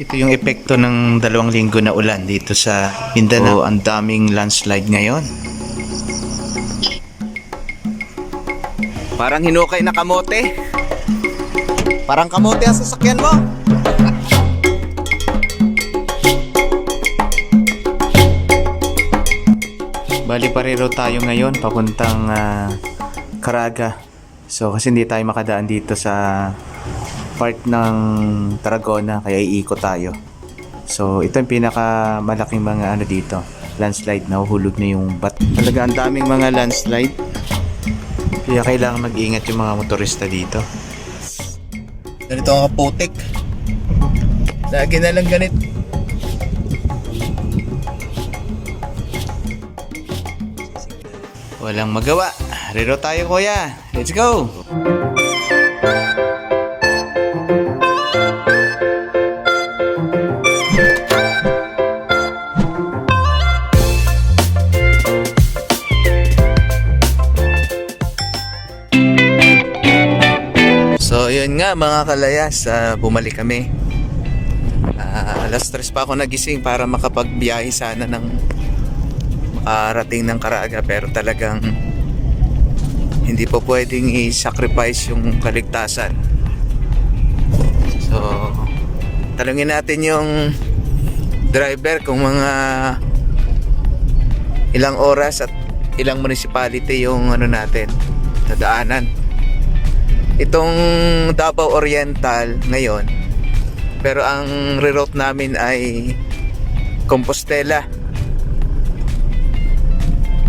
Ito yung epekto ng dalawang linggo na ulan dito sa Mindanao. Ang daming landslide ngayon. Parang hinukay na kamote. Parang kamote ang sasakyan mo. Bali parero tayo ngayon papuntang ah, Caraga. So kasi hindi tayo makadaan dito sa part ng Tarragona kaya iikot tayo. So ito yung pinakamalaking mga ano dito, landslide nahuhulog na yung bat. Talaga ang daming mga landslide. Kaya kailangan mag-ingat yung mga motorista dito. Ganito ang kaputik. Lagi na lang ganit. Walang magawa. Rero tayo kuya. Let's go! Yun nga mga kalayas, ah, bumalik kami. Ah, alas tres pa ako nagising para makapagbiyahe sana ng makarating ng Caraga pero talagang hindi po pwedeng i-sacrifice yung kaligtasan. So, talungin natin yung driver kung mga ilang oras at ilang municipality yung ano natin, dadaanan itong Davao Oriental ngayon pero ang reroute namin ay Compostela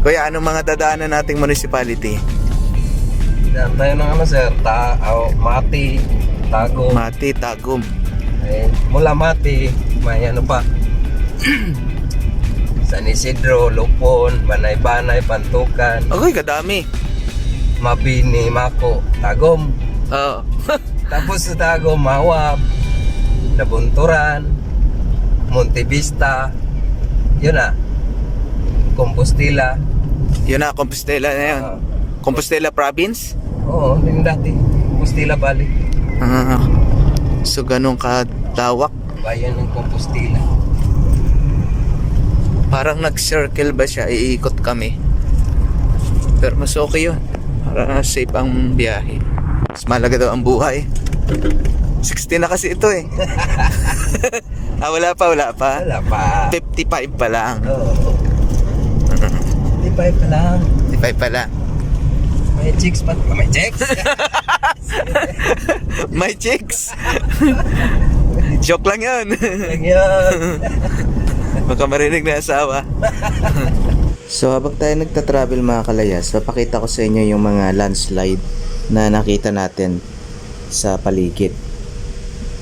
Kuya, anong mga dadaanan nating municipality? Daan tayo ng ano sir, ta oh, Mati, Tago. Mati, Tagum eh, mula Mati, may ano pa. San Isidro, Lupon, Banay-Banay, Pantukan, Okay, kadami Mabini, Mako, Tagom. Oo Tapos sa Tagom, Mawab, Nabunturan, Monte Vista, yun na. Compostela. Yun na, Compostela na yun Ah, Compostela Province? Oo, yung dati. Compostela Valley. Ah, so ganun kadawak Bayan ng Compostela. Parang nag-circle ba siya, iikot kami Pero mas okay yun Para safe ang biyahe Mas malaga daw ang buhay 60 na kasi ito eh ah, wala pa, wala pa Wala pa. 55 pa lang Oo. Di pa pa lang. 55 pa lang May chicks pa. May chicks? My chicks Joke lang yun Lang yan. Baka marinig na asawa So habang tayo nagta-travel mga kalayas Papakita ko sa inyo yung mga landslide Na nakita natin Sa paligid.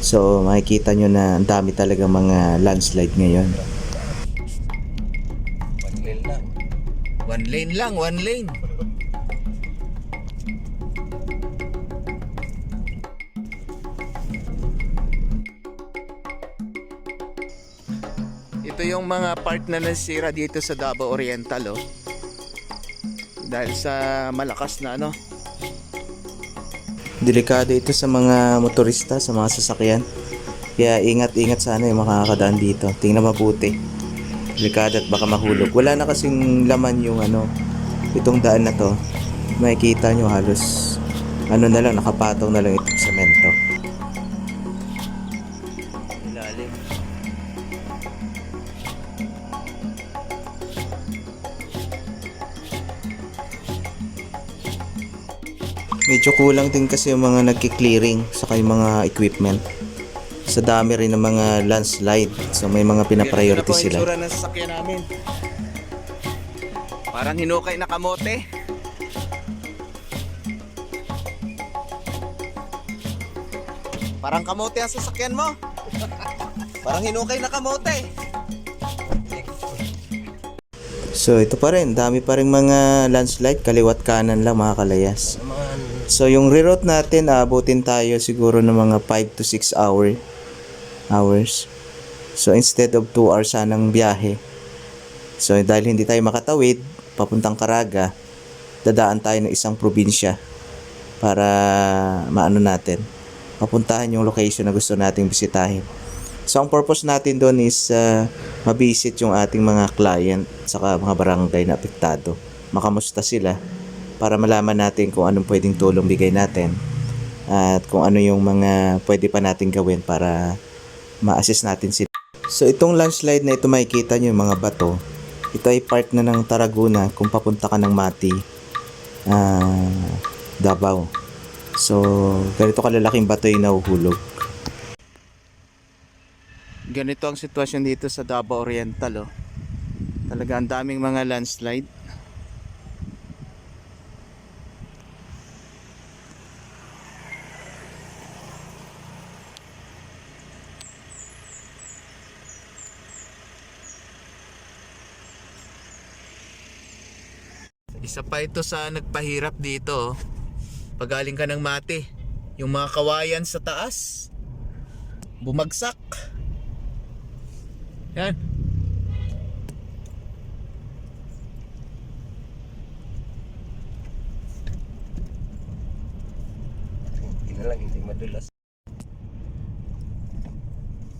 So makikita nyo na Ang dami talaga mga landslide ngayon. Paglil na. One lane lang, one lane yung mga part na nasira dito sa Davao Oriental oh. Dahil sa malakas na ano. Delikado ito sa mga motorista, sa mga sasakyan. Kaya ingat-ingat sana yung makakadaan dito. Tingnan mabuti. Delikado at baka mahulog. Wala na kasing laman yung ano, itong daan na to. Makikita nyo halos ano na lang, nakapatong na lang itong semento. Medyo kulang din kasi yung mga nagki-clearing saka yung mga equipment. Sa dami rin ng mga landslide. So may mga pinapriority sila. Ito ng sasakyan namin. Parang hinukay na kamote. Parang kamote ang sasakyan mo. Parang hinukay na kamote. So ito pa rin, dami pa rin mga landslide, kaliwat kanan lang mga kalayas. So yung reroute natin, aabutin tayo siguro ng mga 5 to 6 hour hours. So instead of 2 hours sanang biyahe. So dahil hindi tayo makatawid papuntang Caraga, dadaan tayo ng isang probinsya para maano natin, mapuntahan yung location na gusto nating bisitahin. So, ang purpose natin doon is uh, mabisit yung ating mga client saka mga barangay na apektado. Makamusta sila para malaman natin kung anong pwedeng tulong bigay natin at kung ano yung mga pwede pa natin gawin para ma-assist natin sila. So, itong landslide na ito makikita nyo yung mga bato. Ito ay part na ng Tarragona kung papunta ka ng Mati, ah, Davao. So, ganito kalalaking bato yung nahuhulog. Ganito ang sitwasyon dito sa Davao Oriental, oh. Talaga ang daming mga landslide. Isa pa ito sa nagpahirap dito. oh. Pagaling ka ng mati. Yung mga kawayan sa taas. Bumagsak. Yan. Hindi na lang, hindi madulas.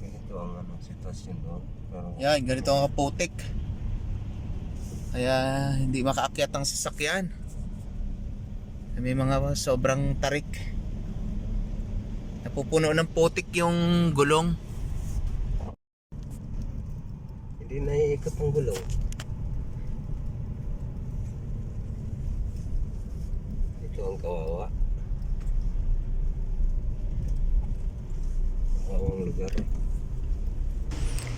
Ganito ang ano, sitwasyon doon. Yan, ganito ang kaputik. Kaya hindi makaakyat ang sasakyan. May mga sobrang tarik. Napupuno ng putik yung gulong. hindi naiikot ang gulong. Ito ang kawawa. Kawawang lugar.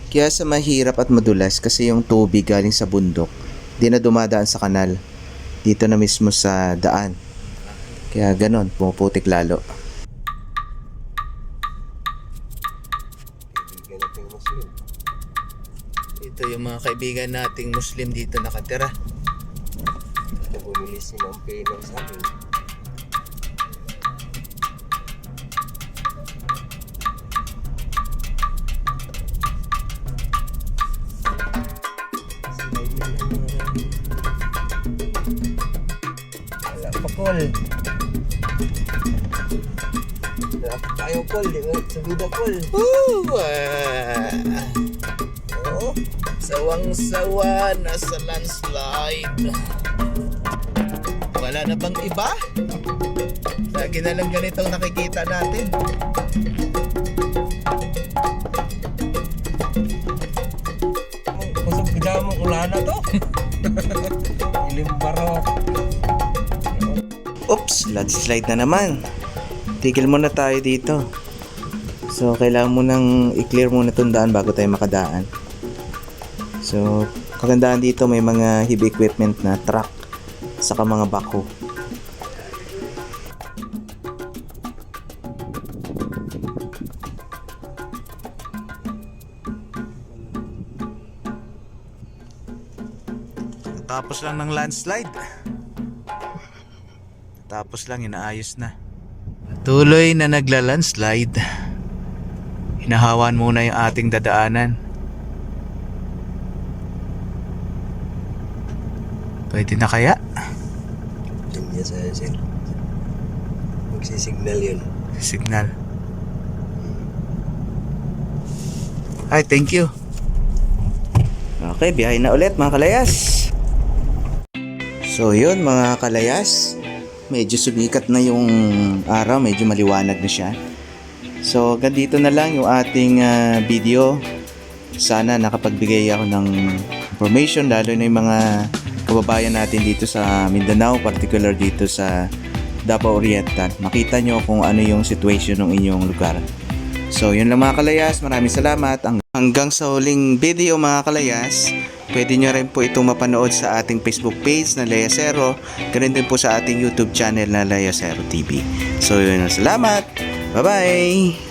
Kaya sa mahirap at madulas kasi yung tubig galing sa bundok, di na dumadaan sa kanal. Dito na mismo sa daan. Kaya ganon, pumuputik lalo. Ito yung mga kaibigan nating Muslim dito nakatira. Na bumili si Ma'am Pino sa amin. Wala pa call. Wala pa tayo di ba? Subida call. Woo! Ah, Oo. Sawang-sawa na sa landslide. Wala na bang iba? Lagi na lang ganitong nakikita natin. Oops, landslide na naman. Tigil muna tayo dito. So, kailangan mo nang i-clear muna itong daan bago tayo makadaan. So, kagandahan dito may mga heavy equipment na truck saka mga backhoe. Tapos lang ng landslide. Tapos lang inaayos na. Tuloy na nagla-landslide. Hinahawan muna yung ating dadaanan. Pwede na kaya? Linya sa sir. Magsisignal yun. Signal. Hi, thank you. Okay, biyahe na ulit mga kalayas. So yun mga kalayas, medyo sumikat na yung araw, medyo maliwanag na siya. So ganito na lang yung ating ah, video. Sana nakapagbigay ako ng information lalo na yung mga kababayan natin dito sa Mindanao, particular dito sa Davao Oriental. Makita nyo kung ano yung situation ng inyong lugar. So yun lang mga kalayas, maraming salamat. Ang- Hanggang sa huling video mga kalayas, pwede nyo rin po itong mapanood sa ating Facebook page na Layasero, ganun din po sa ating YouTube channel na Layasero TV. So yun, salamat! Bye-bye!